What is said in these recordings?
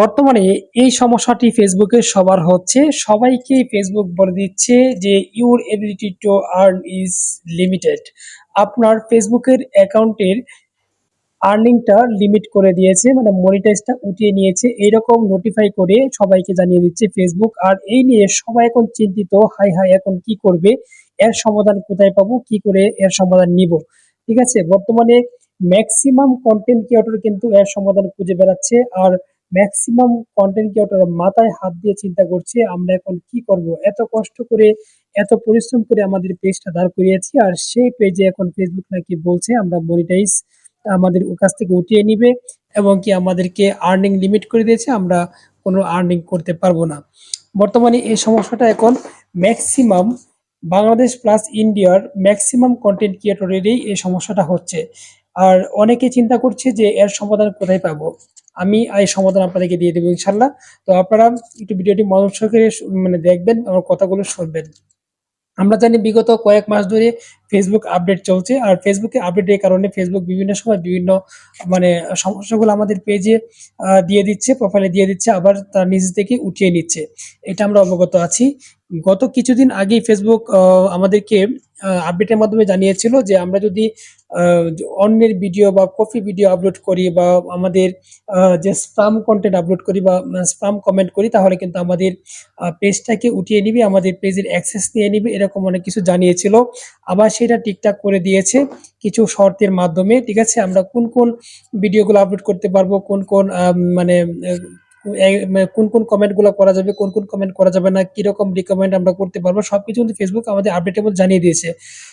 বর্তমানে এই সমস্যাটি ফেসবুকে সবার হচ্ছে। সবাইকে ফেসবুক বলে দিচ্ছে যে your ability to earn is limited আপনার ফেসবুকের অ্যাকাউন্টের আর্নিংটা লিমিট করে দিয়েছে মানে মনিটাইজটা উঠিয়ে নিয়েছে। এইরকম নোটিফাই করে সবাইকে জানিয়ে দিচ্ছে ফেসবুক আর এই নিয়ে সবাই এখন চিন্তিত, হাই হাই, এখন কি করবে? এর সমাধান কোথায় পাবো? কি করে এর সমাধান নিব? ঠিক আছে? বর্তমানে ম্যাক্সিমাম কন্টেন্ট ক্রিয়েটর কিন্তু এর সমাধান খুঁজে বেড়াচ্ছে। আর ম্যাক্সিমাম কন্টেন্ট ক্রিয়েটর মাথায় হাত দিয়ে চিন্তা করছে, আমরা এখন কি করব? এত কষ্ট করে, এত পরিশ্রম করে আমাদের পেজটা দাঁড় করিয়েছি আর সেই পেজে এখন ফেসবুক নাকি বলছে, আমরা মনিটাইজ আমাদের কাছ থেকে উঠিয়ে নিবে এবং কি আমাদেরকে আর্নিং লিমিট করে দিয়েছে, আমরা কোনো আর্নিং করতে পারব না। বর্তমানে এই সমস্যাটা এখন ম্যাক্সিমাম বাংলাদেশ প্লাস ইন্ডিয়ার ম্যাক্সিমাম কন্টেন্ট ক্রিয়েটরেরই এই সমস্যাটা হচ্ছে। আর অনেকে চিন্তা করছে যে এর সমাধান কোথায় পাবো? আমি এই সমাধান আপনাদেরকে দিয়ে দেবো ইনশাল্লাহ তো আপনারা একটু ভিডিওটি মনোযোগ সহকারে মানে দেখবেন আমার কথাগুলো শুনবেন। আমরা জানি বিগত কয়েক মাস ধরে ফেসবুক আপডেট চলছে, আর ফেসবুকে আপডেটের কারণে ফেসবুক বিভিন্ন সময় বিভিন্ন মানে সমস্যাগুলো আমাদের পেজে দিয়ে দিচ্ছে প্রোফাইলে দিয়ে দিচ্ছে, আবার তার নিজ থেকে উঠিয়ে নিচ্ছে। এটা আমরা অবগত আছি। গত কিছুদিন আগেই ফেসবুক আমাদেরকে আপডেটের মাধ্যমে জানিয়েছিল যে আমরা যদি অন্যের ভিডিও বা কপি ভিডিও আপলোড করি বা আমাদের যে স্পাম কন্টেন্ট আপলোড করি বা স্পাম কমেন্ট করি, তাহলে কিন্তু আমাদের পেজটাকে উঠিয়ে নিবে, আমাদের পেজের অ্যাক্সেস নিয়ে নিবে, এরকম অনেক কিছু জানিয়েছিল। আবার সেটা ঠিকঠাক করে দিয়েছে কিছু শর্তের মাধ্যমে, ঠিক আছে? আমরা কোন কোন ভিডিওগুলো আপলোড করতে পারব, কোন কোন মানে কোন কোন কমেন্টগুলো করা যাবে, কোন কোন কমেন্ট করা যাবে না, কীরকম রিকমেন্ড আমরা করতে পারব, সবকিছু কিন্তু ফেসবুক আমাদের আপডেটেবল জানিয়ে দিয়েছে।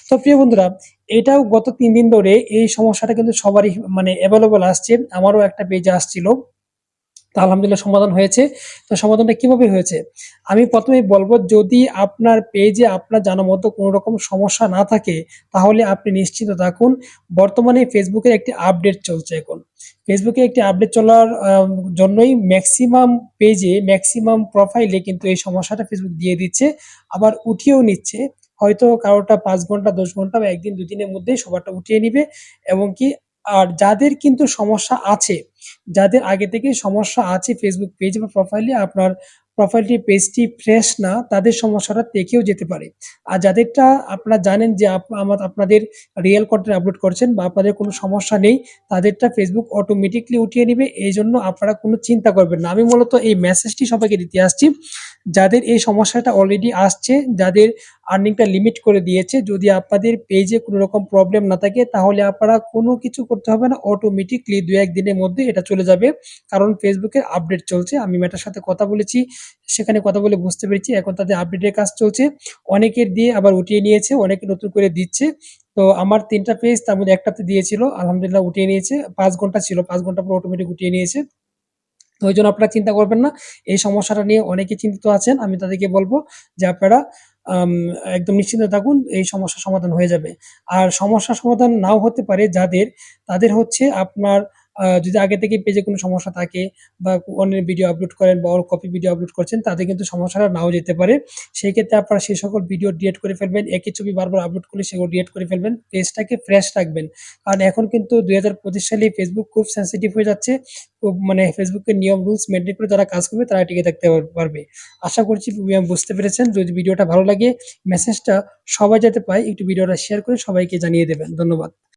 তো প্রিয় বন্ধুরা, এটাও গত তিন দিন ধরে এই সমস্যাটা কিন্তু সবারই মানে অ্যাভেলেবল আসছে। আমারও একটা পেজে আসছিল। আলহামদুলিল্লাহ সমাধান হয়েছে। তো সমাধানটা কীভাবে হয়েছে? আমি প্রথমেই বলব, যদি আপনার পেজে আপনার জানার মতো কোনো রকম সমস্যা না থাকে, তাহলে আপনি নিশ্চিত থাকুন, বর্তমানে ফেসবুকের একটি আপডেট চলছে এখন। ফেসবুকে একটি আপডেট চলার জন্যই ম্যাক্সিমাম পেজে ম্যাক্সিমাম প্রোফাইলে কিন্তু এই সমস্যাটা ফেসবুক দিয়ে দিচ্ছে, আবার উঠিয়েও নিচ্ছে। হয়তো কারোটা পাঁচ ঘণ্টা, দশ ঘণ্টা বা একদিন, দুদিনের মধ্যেই সবারটা উঠিয়ে নিবে, এবং কি আর যাদের কিন্তু সমস্যা আছে, যাদের আগে থেকে সমস্যা আছে ফেসবুক পেজ বা প্রোফাইলে আপনার প্রোফাইলটি পেজটি ফ্রেশ না, তাদের সমস্যাটা দেখেও যেতে পারে। আর যাদেরটা আপনারা জানেন যে আমার আপনাদের রিয়েল কন্টেন্ট আপলোড করছেন বা আপনাদের কোনো সমস্যা নেই, তাদেরটা ফেসবুক অটোমেটিকলি উঠিয়ে নেবে। এই জন্য আপনারা কোনো চিন্তা করবেন না। আমি মূলত এই মেসেজটি সবাইকে দিতে আসছি। যাদের এই সমস্যাটা অলরেডি আসছে, যাদের আর্নিংটা লিমিট করে দিয়েছে, যদি আপনাদের পেজে কোনো রকম প্রবলেম না থাকে, তাহলে আপনারা কোনো কিছু করতে হবে না। অটোমেটিকলি দু এক দিনের মধ্যে এটা চলে যাবে। কারণ ফেসবুকের আপডেট চলছে। আমি মেটার সাথে কথা বলেছি। সেখানে কথা বলে বুঝতে পেরেছি। এখন তাদের আপডেটের কাজ চলছে। অনেকের দিয়ে আবার উঠিয়ে নিয়েছে, অনেকে নতুন করে দিচ্ছে। তো আমার তিনটা পেজ তার মধ্যে একটাতে দিয়েছিল, আলহামদুলিল্লাহ উঠিয়ে নিয়েছে। পাঁচ ঘণ্টা ছিল, পাঁচ ঘণ্টা পর অটোমেটিক উঠিয়ে নিয়েছে। তো ওই জন্য আপনারা চিন্তা করবেন না, এই সমস্যাটা নিয়ে অনেকে চিন্তিত আছেন, আমি তাদেরকে বলব যে আপনারা একদম নিশ্চিন্ত থাকুন, এই সমস্যার সমাধান হয়ে যাবে। আর সমস্যার সমাধান নাও হতে পারে যাদের, তাদের হচ্ছে আপনার যদি আগে থেকে পেজে কোনো সমস্যা থাকে বা অন্যের ভিডিও আপলোড করেন বা কপি ভিডিও আপলোড করছেন তাদের কিন্তু সমস্যাটা নাও যেতে পারে। সেই ক্ষেত্রে আপনারা সেই সকল ভিডিও ডিলিট করে ফেলবেন, একই ছবি বারবার আপলোড করলে সেগুলো ডিলিট করে ফেলবেন, পেজটাকে ফ্রেশ রাখবেন। কারণ এখন কিন্তু দুই হাজার পঁচিশ সালে ফেসবুক খুব সেন্সিটিভ হয়ে যাচ্ছে মানে ফেসবুকের নিয়ম রুলস মেনটেন করে যারা কাজ করবে তারা টিকে থাকতে পারবে। আশা করছি বুঝতে পেরেছেন। যদি ভিডিওটা ভালো লাগে মেসেজটা সবাই যাতে পায়, একটু ভিডিওটা শেয়ার করে সবাইকে জানিয়ে দেবেন। ধন্যবাদ।